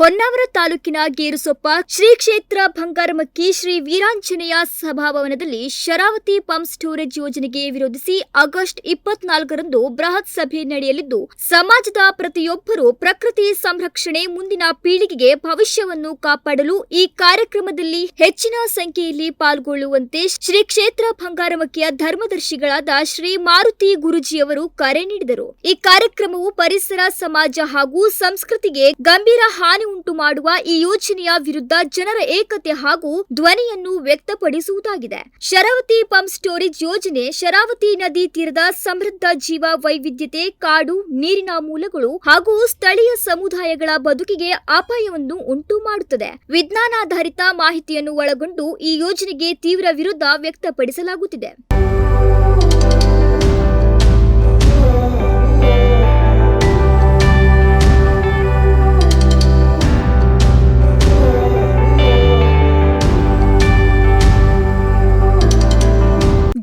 ಹೊನ್ನಾವರ ತಾಲೂಕಿನ ಗೇರುಸೊಪ್ಪ ಶ್ರೀ ಕ್ಷೇತ್ರ ಭಂಗಾರಮಕ್ಕಿ ಶ್ರೀ ವೀರಾಂಜನೇಯ ಸಭಾಭವನದಲ್ಲಿ ಶರಾವತಿ ಪಂಪ್ ಸ್ಟೋರೇಜ್ ಯೋಜನೆಗೆ ವಿರೋಧಿಸಿ ಆಗಸ್ಟ್ ಇಪ್ಪತ್ನಾಲ್ಕರಂದು ಬೃಹತ್ ಸಭೆ ನಡೆಯಲಿದ್ದು, ಸಮಾಜದ ಪ್ರತಿಯೊಬ್ಬರೂ ಪ್ರಕೃತಿ ಸಂರಕ್ಷಣೆ ಮುಂದಿನ ಪೀಳಿಗೆಗೆ ಭವಿಷ್ಯವನ್ನು ಕಾಪಾಡಲು ಈ ಕಾರ್ಯಕ್ರಮದಲ್ಲಿ ಹೆಚ್ಚಿನ ಸಂಖ್ಯೆಯಲ್ಲಿ ಪಾಲ್ಗೊಳ್ಳುವಂತೆ ಶ್ರೀ ಕ್ಷೇತ್ರ ಭಂಗಾರಮಕ್ಕಿಯ ಧರ್ಮದರ್ಶಿಗಳಾದ ಶ್ರೀ ಮಾರುತಿ ಗುರುಜಿಯವರು ಕರೆ ನೀಡಿದರು. ಈ ಕಾರ್ಯಕ್ರಮವು ಪರಿಸರ, ಸಮಾಜ ಹಾಗೂ ಸಂಸ್ಕೃತಿಗೆ ಗಂಭೀರ ಹಾನಿ ಉಂಟು ಮಾಡುವ ಈ ಯೋಜನೆಯ ವಿರುದ್ಧ ಜನರ ಏಕತೆ ಹಾಗೂ ಧ್ವನಿಯನ್ನು ವ್ಯಕ್ತಪಡಿಸುವುದಾಗಿದೆ. ಶರಾವತಿ ಪಂಪ್ ಸ್ಟೋರೇಜ್ ಯೋಜನೆ ಶರಾವತಿ ನದಿ ತೀರದ ಸಮೃದ್ಧ ಜೀವ ವೈವಿಧ್ಯತೆ, ಕಾಡು, ನೀರಿನ ಮೂಲಗಳು ಹಾಗೂ ಸ್ಥಳೀಯ ಸಮುದಾಯಗಳ ಬದುಕಿಗೆ ಅಪಾಯವನ್ನು ಉಂಟು ಮಾಡುತ್ತದೆ ವಿಜ್ಞಾನಾಧಾರಿತ ಮಾಹಿತಿಯನ್ನು ಒಳಗೊಂಡು ಈ ಯೋಜನೆಗೆ ತೀವ್ರ ವಿರುದ್ಧ ವ್ಯಕ್ತಪಡಿಸಲಾಗುತ್ತಿದೆ.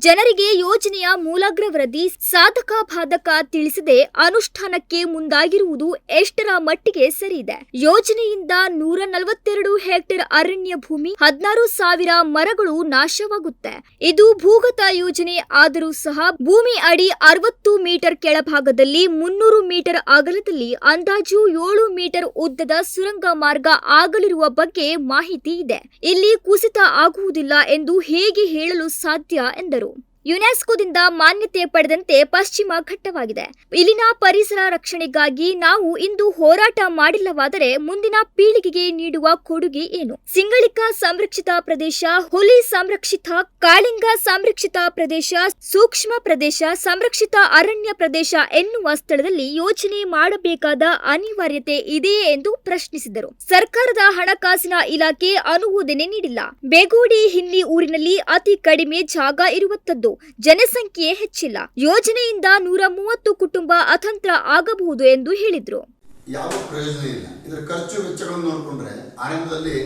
ಜನರಿಗೆ ಯೋಜನೆಯ ಮೂಲಗ್ರ ವರದಿ ಸಾಧಕ ಬಾಧಕ ತಿಳಿಸದೆ ಅನುಷ್ಠಾನಕ್ಕೆ ಮುಂದಾಗಿರುವುದು ಎಷ್ಟರ ಮಟ್ಟಿಗೆ ಸರಿಯಿದೆ? ಯೋಜನೆಯಿಂದ ನೂರ ನಲವತ್ತೆರಡು ಹೆಕ್ಟೇರ್ ಅರಣ್ಯ ಭೂಮಿ ಹದಿನಾರು ಸಾವಿರ ಮರಗಳು ನಾಶವಾಗುತ್ತೆ. ಇದು ಭೂಗತ ಯೋಜನೆ ಆದರೂ ಸಹ ಭೂಮಿ ಅಡಿ ಅರವತ್ತು ಮೀಟರ್ ಕೆಳಭಾಗದಲ್ಲಿ ಮುನ್ನೂರು ಮೀಟರ್ ಅಗಲದಲ್ಲಿ ಅಂದಾಜು ಏಳು ಮೀಟರ್ ಉದ್ದದ ಸುರಂಗ ಮಾರ್ಗ ಆಗಲಿರುವ ಬಗ್ಗೆ ಮಾಹಿತಿ ಇದೆ. ಇಲ್ಲಿ ಕುಸಿತ ಆಗುವುದಿಲ್ಲ ಎಂದು ಹೇಗೆ ಹೇಳಲು ಸಾಧ್ಯ ಎಂದರು. ಯುನೆಸ್ಕೋದಿಂದ ಮಾನ್ಯತೆ ಪಡೆದಂತೆ ಪಶ್ಚಿಮ ಘಟ್ಟವಾಗಿದೆ. ಇಲ್ಲಿನ ಪರಿಸರ ರಕ್ಷಣೆಗಾಗಿ ನಾವು ಇಂದು ಹೋರಾಟ ಮಾಡಿಲ್ಲವಾದರೆ ಮುಂದಿನ ಪೀಳಿಗೆಗೆ ನೀಡುವ ಕೊಡುಗೆ ಏನು? ಸಿಂಗಳಿಕ ಸಂರಕ್ಷಿತ ಪ್ರದೇಶ, ಹುಲಿ ಸಂರಕ್ಷಿತ, ಕಾಳಿಂಗ ಸಂರಕ್ಷಿತ ಪ್ರದೇಶ, ಸೂಕ್ಷ್ಮ ಪ್ರದೇಶ, ಸಂರಕ್ಷಿತ ಅರಣ್ಯ ಪ್ರದೇಶ ಎನ್ನುವ ಸ್ಥಳದಲ್ಲಿ ಯೋಜನೆ ಮಾಡಬೇಕಾದ ಅನಿವಾರ್ಯತೆ ಇದೆಯೇ ಎಂದು ಪ್ರಶ್ನಿಸಿದರು. ಸರ್ಕಾರದ ಹಣಕಾಸಿನ ಇಲಾಖೆ ಅನುಮೋದನೆ ನೀಡಿಲ್ಲ. ಬೇಗೋಡಿ, ಹಿನ್ನಿ ಊರಿನಲ್ಲಿ ಅತಿ ಕಡಿಮೆ ಜಾಗ ಇರುವಂತದ್ದು ಜನಸಂಖ್ಯೆ ಹೆಚ್ಚಿಲ್ಲ. ಯೋಜನೆಯಿಂದ ನೂರ ಮೂವತ್ತು ಕುಟುಂಬ ಅತಂತ್ರ ಆಗಬಹುದು ಎಂದು ಹೇಳಿದ್ರು. ಯಾವ ಪ್ರಯೋಜನ ಇಲ್ಲ. ಇದರ ಖರ್ಚು ವೆಚ್ಚಗಳನ್ನು ನೋಡಿಕೊಂಡ್ರೆ ಆರಂಭದಲ್ಲಿ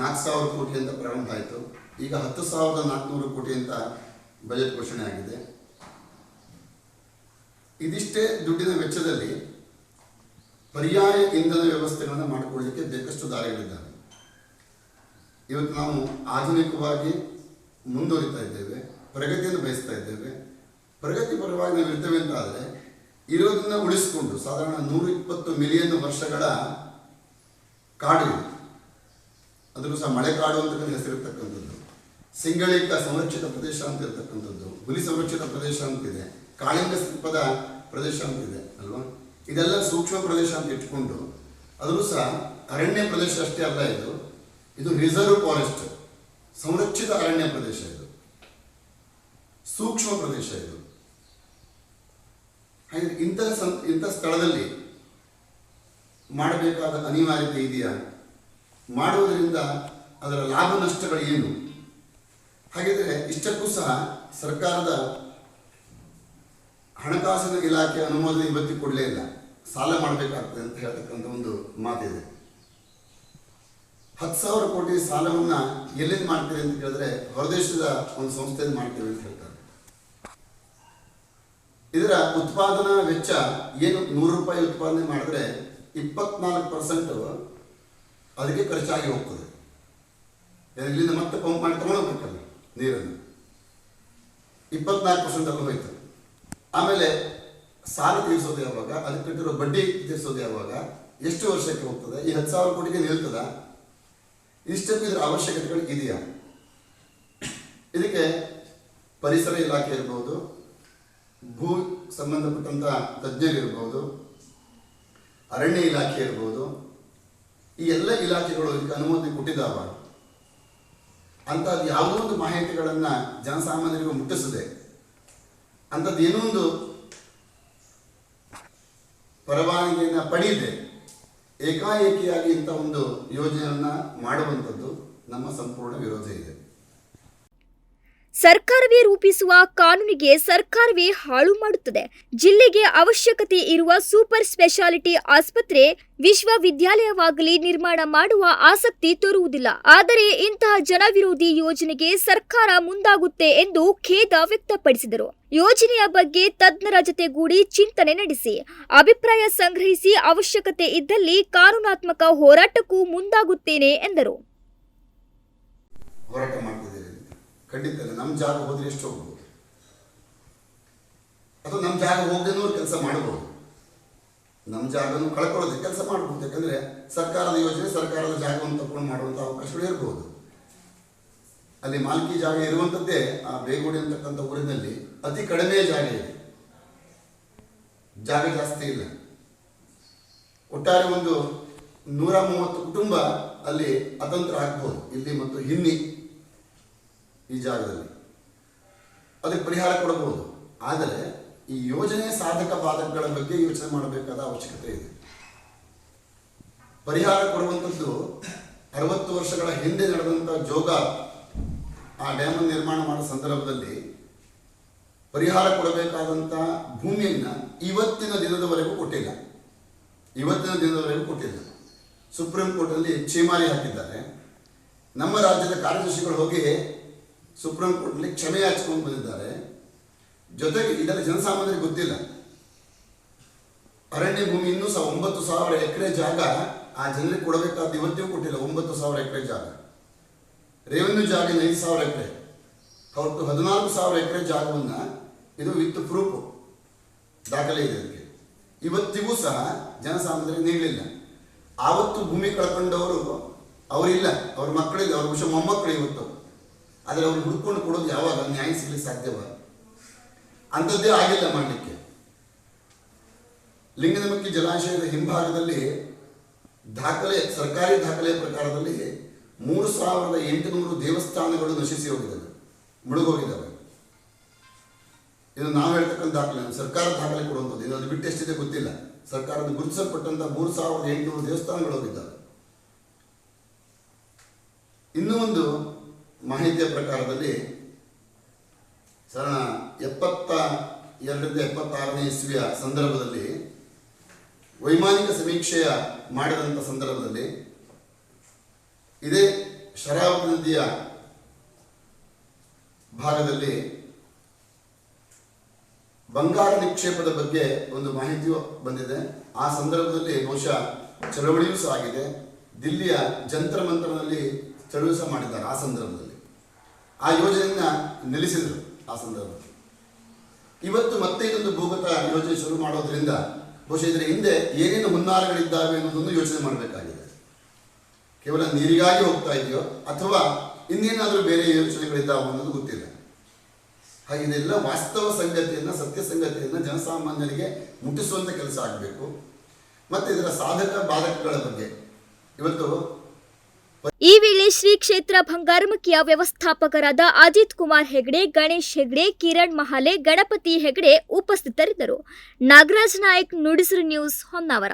ನಾಲ್ಕು ಸಾವಿರ ಕೋಟಿ ಅಂತ ಪ್ರಾರಂಭ ಆಯಿತು. ಈಗ ಹತ್ತು ಸಾವಿರದ ನಾಲ್ಕುನೂರು ಕೋಟಿ ಅಂತ ಬಜೆಟ್ ಘೋಷಣೆ ಆಗಿದೆ. ಇದಿಷ್ಟೇ ದುಡ್ಡಿನ ವೆಚ್ಚದಲ್ಲಿ ಪರ್ಯಾಯ ಇಂಧನ ವ್ಯವಸ್ಥೆಗಳನ್ನು ಮಾಡಿಕೊಳ್ಳಲಿಕ್ಕೆ ಬೇಕಷ್ಟು ದಾರಿಗಳಿದ್ದಾವೆ. ಇವತ್ತು ನಾವು ಆಧುನಿಕವಾಗಿ ಮುಂದುವರಿತಾ ಇದ್ದೇವೆ. ಪ್ರಗತಿಯನ್ನು ಬಯಸ್ತಾ ಇದ್ದೇವೆ. ಪ್ರಗತಿ ಪರವಾಗಿ ನಾವು ಇರ್ತೇವೆ ಅಂತ ಆದರೆ ಇರೋದನ್ನ ಉಳಿಸಿಕೊಂಡು, ಸಾಧಾರಣ ನೂರ ಇಪ್ಪತ್ತು ಮಿಲಿಯನ್ ವರ್ಷಗಳ ಕಾಡು ಇದೆ. ಸಹ ಸಹ ಮಳೆಕಾಡು ಅಂತ ಹೆಸರಿರ್ತಕ್ಕಂಥದ್ದು. ಸಿಂಗಳಿಕ ಸಂರಕ್ಷಿತ ಪ್ರದೇಶ ಅಂತ ಇರ್ತಕ್ಕಂಥದ್ದು. ಹುಲಿ ಸಂರಕ್ಷಿತ ಪ್ರದೇಶ ಅಂತಿದೆ ಕಾಳಿಂಗ ಸ್ತೂಪದ ಪ್ರದೇಶ ಅಂತಿದೆ ಅಲ್ವಾ? ಇದೆಲ್ಲ ಸೂಕ್ಷ್ಮ ಪ್ರದೇಶ ಅಂತ ಇಟ್ಕೊಂಡು, ಅದನ್ನು ಸಹ ಅರಣ್ಯ ಪ್ರದೇಶ ಅಷ್ಟೇ ಅಲ್ಲ ಇದು. ಇದು ರಿಸರ್ವ್ ಫಾರೆಸ್ಟ್ ಸಂರಕ್ಷಿತ ಅರಣ್ಯ ಪ್ರದೇಶ ಇದು. ಸೂಕ್ಷ್ಮ ಪ್ರದೇಶ ಇದು. ಇಂಥ ಸಂ ಇಂಥ ಸ್ಥಳದಲ್ಲಿ ಮಾಡಬೇಕಾದ ಅನಿವಾರ್ಯತೆ ಇದೆಯಾ? ಮಾಡುವುದರಿಂದ ಅದರ ಲಾಭ ನಷ್ಟಗಳು ಏನು? ಹಾಗಿದ್ರೆ ಇಷ್ಟಕ್ಕೂ ಸಹ ಸರ್ಕಾರದ ಹಣಕಾಸಿನ ಇಲಾಖೆ ಅನುಮೋದನೆ ಇವತ್ತಿಗೆ ಕೊಡಲೇ ಇಲ್ಲ. ಸಾಲ ಮಾಡಬೇಕಾಗ್ತದೆ ಅಂತ ಹೇಳ್ತಕ್ಕಂಥ ಒಂದು ಮಾತಿದೆ. ಹತ್ತು ಸಾವಿರ ಕೋಟಿ ಸಾಲವನ್ನ ಎಲ್ಲಿಂದ ಮಾಡ್ತೀರಿ ಅಂತ ಕೇಳಿದ್ರೆ ಹೊರದೇಶದ ಒಂದು ಸಂಸ್ಥೆಯಿಂದ ಮಾಡ್ತೀವಿ ಅಂತ ಹೇಳ್ತಾರೆ. ಇದರ ಉತ್ಪಾದನಾ ವೆಚ್ಚ ಏನು ನೂರು ರೂಪಾಯಿ ಉತ್ಪಾದನೆ ಮಾಡಿದ್ರೆ ಇಪ್ಪತ್ನಾಲ್ಕು ಪರ್ಸೆಂಟ್ ಅದಕ್ಕೆ ಖರ್ಚಾಗಿ ಹೋಗ್ತದೆ. ಇಲ್ಲಿಂದ ಮತ್ತೆ ಪಂಪ್ ಮಾಡಿ ತಗೊಳ್ಬೇಕಲ್ಲ ನೀರನ್ನು. ಇಪ್ಪತ್ನಾಲ್ಕು ಪರ್ಸೆಂಟ್ ಅಲ್ಲಿ ಹೋಯ್ತು. ಆಮೇಲೆ ಸಾಲ ತೀರಿಸೋದು ಯಾವಾಗ? ಅದಕ್ಕೆ ಕಟ್ಟಿರೋ ಬಡ್ಡಿ ತೀರಿಸೋದು ಯಾವಾಗ? ಎಷ್ಟು ವರ್ಷಕ್ಕೆ ಹೋಗ್ತದೆ? ಈ ಹತ್ತು ಸಾವಿರ ಕೋಟಿಗೆ ನಿಲ್ತದ? ಇಷ್ಟಕ್ಕೂ ಇದರ ಅವಶ್ಯಕತೆಗಳು ಇದೆಯಾ? ಇದಕ್ಕೆ ಪರಿಸರ ಇಲಾಖೆ ಇರ್ಬೋದು ಭೂ ಸಂಬಂಧಪಟ್ಟಂತಹ ತಜ್ಞರು ಇರ್ಬೋದು, ಅರಣ್ಯ ಇಲಾಖೆ ಇರ್ಬೋದು, ಈ ಎಲ್ಲ ಇಲಾಖೆಗಳು ಇದಕ್ಕೆ ಅನುಮತಿ ಕೊಟ್ಟಿದ್ದಾವ. ಅಂಥದ್ದು ಯಾವುದೋ ಒಂದು ಮಾಹಿತಿಗಳನ್ನು ಜನಸಾಮಾನ್ಯರಿಗೂ ಮುಟ್ಟಿಸದೆ ಅಂಥದ್ದು ಏನೋ ಒಂದು ಪರವಾನಗಿಯನ್ನು ಪಡೆಯದೆ ಏಕಾಏಕಿಯಾಗಿ ಇಂಥ ಒಂದು ಯೋಜನೆಯನ್ನ ಮಾಡುವಂಥದ್ದು ನಮ್ಮ ಸಂಪೂರ್ಣ ವಿರೋಧ ಇದೆ. ಸರ್ಕಾರವೇ ರೂಪಿಸುವ ಕಾನೂನಿಗೆ ಸರ್ಕಾರವೇ ಹಾಳು ಮಾಡುತ್ತದೆ. ಜಿಲ್ಲೆಗೆ ಅವಶ್ಯಕತೆ ಇರುವ ಸೂಪರ್ ಸ್ಪೆಷಾಲಿಟಿ ಆಸ್ಪತ್ರೆ ವಿಶ್ವವಿದ್ಯಾಲಯವಾಗಲಿ ನಿರ್ಮಾಣ ಮಾಡುವ ಆಸಕ್ತಿ ತೋರುವುದಿಲ್ಲ. ಆದರೆ ಇಂತಹ ಜನವಿರೋಧಿ ಯೋಜನೆಗೆ ಸರ್ಕಾರ ಮುಂದಾಗುತ್ತೆ ಎಂದು ಖೇದ ವ್ಯಕ್ತಪಡಿಸಿದರು. ಯೋಜನೆಯ ಬಗ್ಗೆ ತಜ್ಞರ ಜತೆಗೂಡಿ ಚಿಂತನೆ ನಡೆಸಿ. ಅಭಿಪ್ರಾಯ ಸಂಗ್ರಹಿಸಿ ಅವಶ್ಯಕತೆ ಇದ್ದಲ್ಲಿ ಕಾನೂನಾತ್ಮಕ ಹೋರಾಟಕ್ಕೂ ಮುಂದಾಗುತ್ತೇನೆ ಎಂದರು. ಖಂಡಿತ ನಮ್ಮ ಜಾಗ ಹೋದ್ರೆ ಎಷ್ಟು ಹೋಗ್ಬೋದು? ಅಥವಾ ನಮ್ಮ ಜಾಗ ಹೋಗದೇನೂ ಕೆಲಸ ಮಾಡಬಹುದು ನಮ್ಮ ಜಾಗನೂ ಕಳ್ಕೊಳ್ಳೋದು ಕೆಲಸ ಮಾಡ್ಬೋದು. ಯಾಕಂದ್ರೆ ಸರ್ಕಾರದ ಯೋಜನೆ ಸರ್ಕಾರದ ಜಾಗವನ್ನು ತಗೊಂಡು ಮಾಡುವಂಥ ಅವಕಾಶಗಳು ಇರ್ಬೋದು. ಅಲ್ಲಿ ಮಾಲ್ಕಿ ಜಾಗ ಇರುವಂಥದ್ದೇ ಆ ಬೇಗೋಡಿ ಅಂತಕ್ಕಂಥ ಊರಿನಲ್ಲಿ ಅತಿ ಕಡಿಮೆ ಜಾಗ ಇದೆ. ಜಾಗ ಜಾಸ್ತಿ ಇಲ್ಲ. ಒಟ್ಟಾರೆ ಒಂದು ನೂರ ಮೂವತ್ತು ಕುಟುಂಬ ಅಲ್ಲಿ ಅತಂತ್ರ ಆಗ್ಬೋದು. ಇಲ್ಲಿ ಮತ್ತು ಹಿನ್ನಿ ಈ ಜಾಗದಲ್ಲಿ. ಅದಕ್ಕೆ ಪರಿಹಾರ ಕೊಡಬಹುದು ಆದರೆ ಈ ಯೋಜನೆ ಸಾಧಕ ಬಾಧಕಗಳ ಬಗ್ಗೆ ಯೋಚನೆ ಮಾಡಬೇಕಾದ ಅವಶ್ಯಕತೆ ಇದೆ. ಪರಿಹಾರ ಕೊಡುವಂಥದ್ದು ಅರವತ್ತು ವರ್ಷಗಳ ಹಿಂದೆ ನಡೆದಂತಹ ಜೋಗ ಆ ಡ್ಯಾಮ್ ನಿರ್ಮಾಣ ಮಾಡೋ ಸಂದರ್ಭದಲ್ಲಿ ಪರಿಹಾರ ಕೊಡಬೇಕಾದಂತಹ ಭೂಮಿಯನ್ನ ಇವತ್ತಿನ ದಿನದವರೆಗೂ ಕೊಟ್ಟಿಲ್ಲ. ಇವತ್ತಿನ ದಿನದವರೆಗೂ ಕೊಟ್ಟಿಲ್ಲ. ಸುಪ್ರೀಂ ಕೋರ್ಟಲ್ಲಿ ಛೀಮಾರಿ ಹಾಕಿದ್ದಾರೆ. ನಮ್ಮ ರಾಜ್ಯದ ಕಾರ್ಯದರ್ಶಿಗಳು ಹೋಗಿ ಸುಪ್ರೀಂ ಕೋರ್ಟ್ನಲ್ಲಿ ಕ್ಷಮೆ ಯಾಚಿಕೊಂಡು ಬಂದಿದ್ದಾರೆ. ಜೊತೆಗೆ ಇದರ ಜನಸಾಮಾನ್ಯರಿಗೆ ಗೊತ್ತಿಲ್ಲ. ಅರಣ್ಯ ಭೂಮಿ ಇನ್ನೂ ಸಹ ಒಂಬತ್ತು ಸಾವಿರ ಎಕರೆ ಜಾಗ ಆ ಜನರಿಗೆ ಕೊಡಬೇಕಾದ ಇವತ್ತಿಗೂ ಕೊಟ್ಟಿಲ್ಲ, ಒಂಬತ್ತು ಸಾವಿರ ಎಕರೆ ಜಾಗ. ರೆವೆನ್ಯೂ ಜಾಗ ಐದು ಸಾವಿರ ಎಕರೆ. ಒಟ್ಟು ಹದಿನಾಲ್ಕು ಸಾವಿರ ಎಕರೆ ಜಾಗವನ್ನು ಇದು ವಿತ್ ಪ್ರೂಫ್ ದಾಖಲೆ ಇದೆ ಅದಕ್ಕೆ. ಇವತ್ತಿಗೂ ಸಹ ಜನಸಾಮಾನ್ಯರಿಗೆ ನೀಡಲಿಲ್ಲ. ಆವತ್ತು ಭೂಮಿ ಕಳ್ಕೊಂಡವರು ಅವರಿಲ್ಲ, ಅವ್ರ ಮಕ್ಕಳಿಲ್ಲ, ಅವ್ರ ವಿಷಯ ಮೊಮ್ಮಕ್ಕಳು ಇವತ್ತು. ಆದರೆ ಅವ್ರು ಹುಡ್ಕೊಂಡು ಕೊಡೋದು ಯಾವಾಗ? ನ್ಯಾಯ ಸಿಗ್ಲಿಕ್ಕೆ ಸಾಧ್ಯವ? ಅಂಥದ್ದೇ ಆಗಿಲ್ಲ ಮಾಡಲಿಕ್ಕೆ. ಲಿಂಗನಮಕ್ಕಿ ಜಲಾಶಯದ ಹಿಂಭಾಗದಲ್ಲಿ ದಾಖಲೆ, ಸರ್ಕಾರಿ ದಾಖಲೆಯ ಪ್ರಕಾರದಲ್ಲಿ ಮೂರು ಸಾವಿರದ ಎಂಟುನೂರು ದೇವಸ್ಥಾನಗಳು ನಶಿಸಿ ಹೋಗಿದ್ದಾವೆ, ಮುಳುಗೋಗಿದ್ದಾವೆ. ಇದು ನಾವು ಹೇಳ್ತಕ್ಕಂಥ ದಾಖಲೆ ಸರ್ಕಾರ ದಾಖಲೆ ಕೊಡುವಂಥದ್ದು. ಇದು ಬಿಟ್ಟು ಎಷ್ಟಿದೆ ಗೊತ್ತಿಲ್ಲ. ಸರ್ಕಾರದ ಗುರುತಿಸಲ್ಪಟ್ಟಂಥ ಮೂರು ಸಾವಿರದ ಎಂಟುನೂರು ದೇವಸ್ಥಾನಗಳು ಹೋಗಿದ್ದಾವೆ. ಇನ್ನೂ ಒಂದು ಮಾಹಿತಿಯ ಪ್ರಕಾರದಲ್ಲಿ ಶರಣ ಎಪ್ಪತ್ತ ಎರಡರಿಂದ ಎಪ್ಪತ್ತಾರನೇ ಇಸ್ವಿಯ ಸಂದರ್ಭದಲ್ಲಿ ವೈಮಾನಿಕ ಸಮೀಕ್ಷೆಯ ಮಾಡಿದಂಥ ಸಂದರ್ಭದಲ್ಲಿ ಇದೇ ಶರಾವತಿ ನದಿಯ ಭಾಗದಲ್ಲಿ ಬಂಗಾರ ನಿಕ್ಷೇಪದ ಬಗ್ಗೆ ಒಂದು ಮಾಹಿತಿಯು ಬಂದಿದೆ. ಆ ಸಂದರ್ಭದಲ್ಲಿ ಬಹುಶಃ ಚಳವಳಿಯೂ ಸಹ ಆಗಿದೆ. ದಿಲ್ಲಿಯ ಜಂತ್ರ ಮಂತ್ರದಲ್ಲಿ ಚಳುವಳಿ ಸಹ ಮಾಡಿದ್ದಾರೆ ಆ ಸಂದರ್ಭದಲ್ಲಿ. ಆ ಯೋಜನೆಯನ್ನ ನಿಲ್ಲಿಸಿದರು ಆ ಸಂದರ್ಭದಲ್ಲಿ ಇವತ್ತು ಮತ್ತೆ ಇದೊಂದು ಭೂಗತ ಯೋಜನೆ ಶುರು ಮಾಡೋದ್ರಿಂದ ಬಹುಶಃ ಇದರ ಹಿಂದೆ ಏನೇನು ಹುನ್ನಾರಗಳಿದ್ದಾವೆ ಅನ್ನೋದನ್ನು ಯೋಚನೆ ಮಾಡಬೇಕಾಗಿದೆ. ಕೇವಲ ನೀರಿಗಾಗಿ ಹೋಗ್ತಾ ಇದೆಯೋ ಅಥವಾ ಇನ್ನೇನಾದರೂ ಬೇರೆ ಯೋಚನೆಗಳಿದ್ದಾವೆ ಅನ್ನೋದು ಗೊತ್ತಿಲ್ಲ. ಹಾಗೆ ಇದೆಲ್ಲ ವಾಸ್ತವ ಸಂಗತಿಯನ್ನು, ಸತ್ಯ ಸಂಗತಿಯನ್ನು ಜನಸಾಮಾನ್ಯರಿಗೆ ಮುಟ್ಟಿಸುವಂಥ ಕೆಲಸ ಆಗಬೇಕು. ಮತ್ತು ಇದರ ಸಾಧಕ ಬಾಧಕಗಳ ಬಗ್ಗೆ. ಇವತ್ತು ಈ ವೇಳೆ ಶ್ರೀ ಕ್ಷೇತ್ರ ಭಂಗಾರಮುಖಿಯ ವ್ಯವಸ್ಥಾಪಕರಾದ ಅಜಿತ್ ಕುಮಾರ್ ಹೆಗಡೆ, ಗಣೇಶ್ ಹೆಗಡೆ, ಕಿರಣ್ ಮಹಾಲೆ, ಗಣಪತಿ ಹೆಗಡೆ ಉಪಸ್ಥಿತರಿದ್ದರು. ನಾಗರಾಜ್ ನಾಯಕ್ ನುಡಿಸಿರು ನ್ಯೂಸ್ ಹೊನ್ನಾವರ.